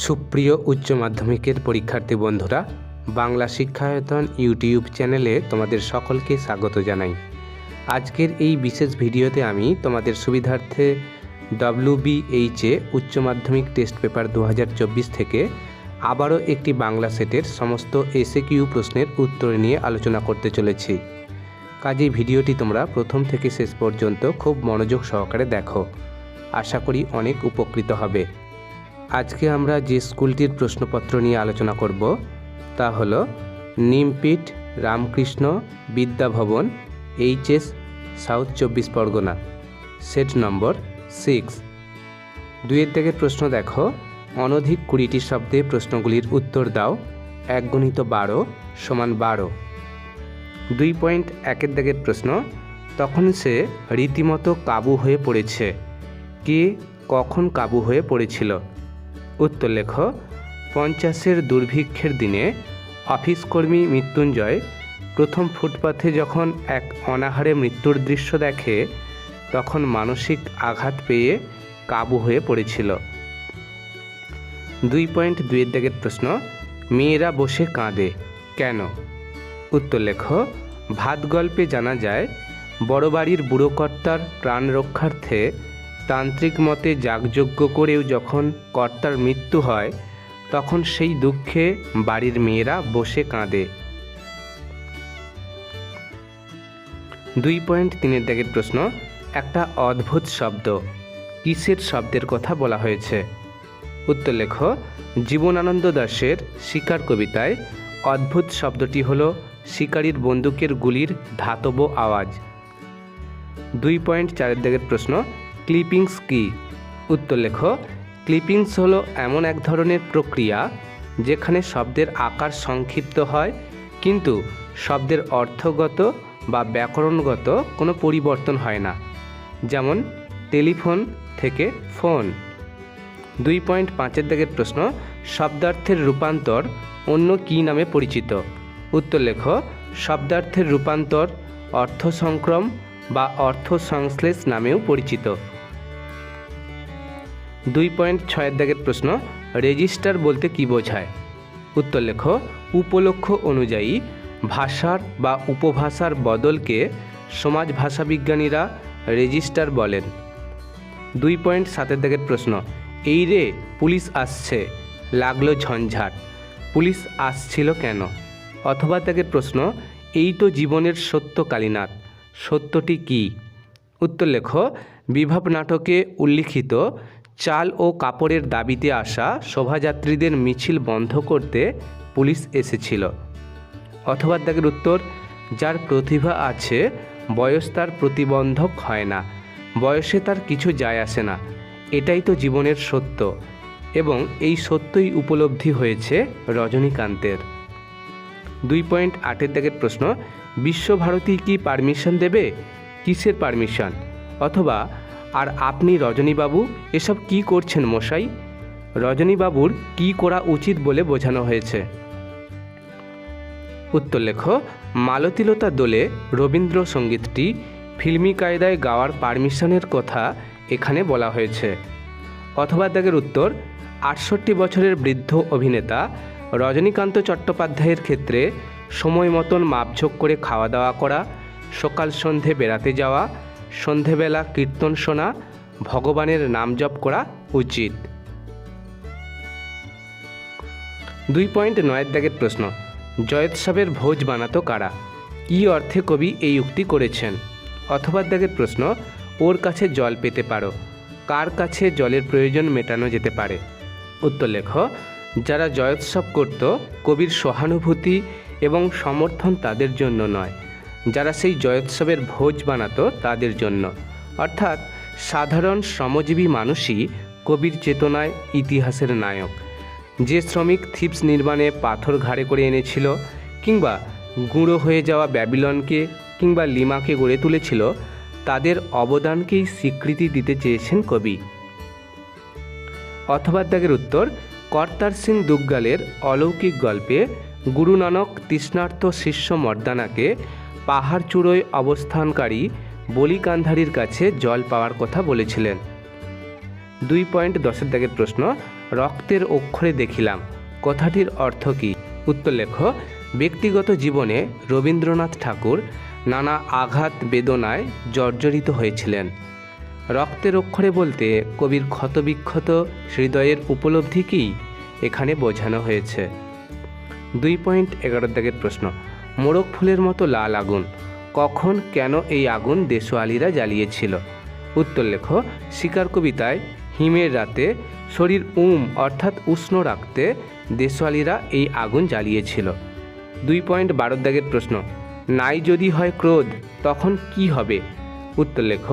সুপ্রিয় উচ্চ মাধ্যমিকের পরীক্ষার্থী বন্ধুরা, বাংলা শিক্ষায়তন ইউটিউব চ্যানেলে তোমাদের সকলকে স্বাগত জানাই। আজকের এই বিশেষ ভিডিওতে আমি তোমাদের সুবিধার্থে ডব্লিউবিএইচএ উচ্চ মাধ্যমিক টেস্ট পেপার দু হাজার চব্বিশ থেকে আবারও একটি বাংলা সেটের সমস্ত এসএ কিউ প্রশ্নের উত্তর নিয়ে আলোচনা করতে চলেছি। কাজেই ভিডিওটি তোমরা প্রথম থেকে শেষ পর্যন্ত খুব মনোযোগ সহকারে দেখো। আশা করি অনেক উপকৃত হবে। আজকে আমরা যে স্কুলটির প্রশ্নপত্র নিয়ে আলোচনা করব, তা হলো নিমপিট রামকৃষ্ণ, বিদ্যাভবন, এইচএস, সাউথ চব্বিশ পরগনা, সেট নম্বর সিক্স। দুইয়ের দিকের প্রশ্ন দেখো, অনধিক কুড়িটি শব্দে প্রশ্নগুলির উত্তর দাও এক গণিত বারো সমান বারো। দুই পয়েন্ট একের দাগের প্রশ্ন, তখন সে রীতিমতো কাবু হয়ে পড়েছে, কে কখন কাবু হয়ে পড়েছিল? উত্তর লেখ, পঞ্চাশের দুর্ভিক্ষের দিনে অফিসকর্মী মৃত্যুঞ্জয় প্রথম ফুটপাথে যখন এক অনাহারে মৃত্যুর দৃশ্য দেখে, তখন মানসিক আঘাত পেয়ে কাবু হয়ে পড়েছিল। দুই পয়েন্ট দুইয়ের দাগের প্রশ্ন, মেয়েরা বসে কাঁদে কেন? উত্তর লেখ, ভাত গল্পে জানা যায় বড় বাড়ির বুড়োকর্তার প্রাণ রক্ষার্থে তান্ত্রিক মতে যাগযজ্ঞ করেও যখন কর্তার মৃত্যু হয়, তখন সেই দুঃখে বাড়ির মেয়েরা বসে কাঁদে। দুই পয়েন্ট তিনের দাগের প্রশ্ন, একটা অদ্ভুত শব্দ। কিসের শব্দের কথা বলা হয়েছে? উত্তর লেখ, জীবনানন্দ দাশের শিকার কবিতায় অদ্ভুত শব্দটি হল শিকারীর বন্দুকের গুলির ধাতব আওয়াজ। দুই পয়েন্ট চারের দিকের প্রশ্ন ক্লিপিংস কি? উত্তর লেখ ক্লিপিংস হলো এমন এক ধরনের প্রক্রিয়া যেখানে শব্দের আকার সংক্ষিপ্ত হয়, কিন্তু শব্দের অর্থগত বা ব্যাকরণগত কোনো পরিবর্তন হয় না। যেমন টেলিফোন থেকে ফোন দুই পয়েন্ট পাঁচের দিকের প্রশ্ন, শব্দার্থের রূপান্তর অন্য কী নামে পরিচিত? উত্তর লেখ, শব্দার্থের রূপান্তর অর্থ সংক্রম বা অর্থ সংশ্লেষ নামেও পরিচিত। দুই পয়েন্ট ছয়ের দাগের প্রশ্ন, রেজিস্টার বলতে কি বোঝায়? উত্তর লেখ, উপলক্ষ অনুযায়ী ভাষার বা উপভাষার বদলকে সমাজ ভাষাবিজ্ঞানীরা রেজিস্টার বলেন। দুই পয়েন্ট সাতের দাগের প্রশ্ন, এই রে পুলিশ আসছে, লাগল ঝঞ্ঝাট, পুলিশ আসছিল কেন? অথবা তাকে প্রশ্ন, এই তো জীবনের সত্য কালীনাথ, সত্যটি কি? উত্তর লেখ, বিভব নাটকে উল্লিখিত চাল ও কাপড়ের দাবিতে আসা শোভাযাত্রীদের মিছিল বন্ধ করতে পুলিশ এসেছিল। অথবা দাগের উত্তর, যার প্রতিভা আছে, বয়স তার প্রতিবন্ধক হয় না। বয়সে তার কিছু যায় আসে না। এটাই তো জীবনের সত্য। এবং এই সত্যই উপলব্ধি হয়েছে রজনীকান্তের। দুই পয়েন্ট আটের দাগের প্রশ্ন, বিশ্বভারতী কি পারমিশন দেবে? কিসের পারমিশন? অথবা আর আপনি রজনীবাবু, এসব কি করছেন মশাই? রজনীবাবুর কি করা উচিত বলে বোঝানো হয়েছে। উত্তর লেখ, মালতীলতা দোলে রবীন্দ্রসঙ্গীতটি ফিল্মি কায়দায় গাওয়ার পারমিশনের কথা এখানে বলা হয়েছে। অথবা দাগের উত্তর, আটষট্টি বছরের বৃদ্ধ অভিনেতা রজনীকান্ত চট্টোপাধ্যায়ের ক্ষেত্রে সময় মতন মাপঝোক করে খাওয়া দাওয়া করা, সকাল সন্ধে বেড়াতে যাওয়া সন্ধেবেলা কীর্তন শোনা, ভগবানের নাম জপ করা উচিত। দুই পয়েন্ট নয়ের দাগের প্রশ্ন জয়োৎসবের ভোজ বানাতো কারা? কী অর্থে কবি এই উক্তি করেছেন? অথবা দাগের প্রশ্ন, ওর কাছে জল পেতে পারো, কার কাছে জলের প্রয়োজন মেটানো যেতে পারে? উত্তর লেখ, যারা জয়োৎসব করত, কবির সহানুভূতি এবং সমর্থন তাদের জন্য নয়। যারা সেই জয়োৎসবের ভোজ বানাতো তাদের জন্য। অর্থাৎ সাধারণ শ্রমজীবী মানুষই কবির চেতনায় ইতিহাসের নায়ক। যে শ্রমিক থিপস নির্মাণে পাথর ঘাড়ে করে এনেছিল কিংবা গুঁড়ো হয়ে যাওয়া ব্যাবিলনকে কিংবা লিমাকে গড়ে তুলেছিল, তাদের অবদানকেই স্বীকৃতি দিতে চেয়েছেন কবি। অথবা দাগের উত্তর, কর্তার সিং দুগ্গালের অলৌকিক গল্পে গুরু নানক তৃষ্ণার্ত শিষ্য মর্দানাকে পাহাড় চূড়োয় অবস্থানকারী বলি কান্ধারির কাছে জল পাওয়ার কথা বলেছিলেন। দুই পয়েন্ট দশের দাগের প্রশ্ন, রক্তের অক্ষরে দেখিলাম। কথাটির অর্থ কী? উত্তর লেখ, ব্যক্তিগত জীবনে রবীন্দ্রনাথ ঠাকুর নানা আঘাত বেদনায় জর্জরিত হয়েছিলেন। রক্তের অক্ষরে বলতে কবির ক্ষতবিক্ষত হৃদয়ের উপলব্ধি কী? এখানে বোঝানো হয়েছে। দুই পয়েন্ট এগারো দাগের প্রশ্ন মোরগ ফুলের মতো লাল আগুন। কখন কেন এই আগুন দেশোয়ালিরা জ্বালিয়েছিল? উত্তর লেখ, শিকার কবিতায়, হিমের রাতে শরীর উম অর্থাৎ উষ্ণ রাখতে দেশওয়ালিরা এই আগুন জ্বালিয়েছিল। দুই পয়েন্ট বারো দাগের প্রশ্ন, নাই যদি হয় ক্রোধ, তখন কি হবে? উত্তর লেখ,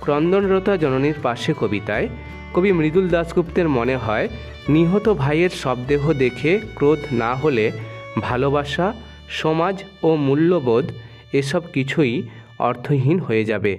ক্রন্দনরতা জননীর পাশে কবিতায়, কবি মৃদুল দাশগুপ্তের মনে হয়, নিহত ভাইয়ের শবদেহ দেখে ক্রোধ না হলে ভালোবাসা সমাজ ও মূল্যবোধ এসব কিছুই অর্থহীন হয়ে যাবে।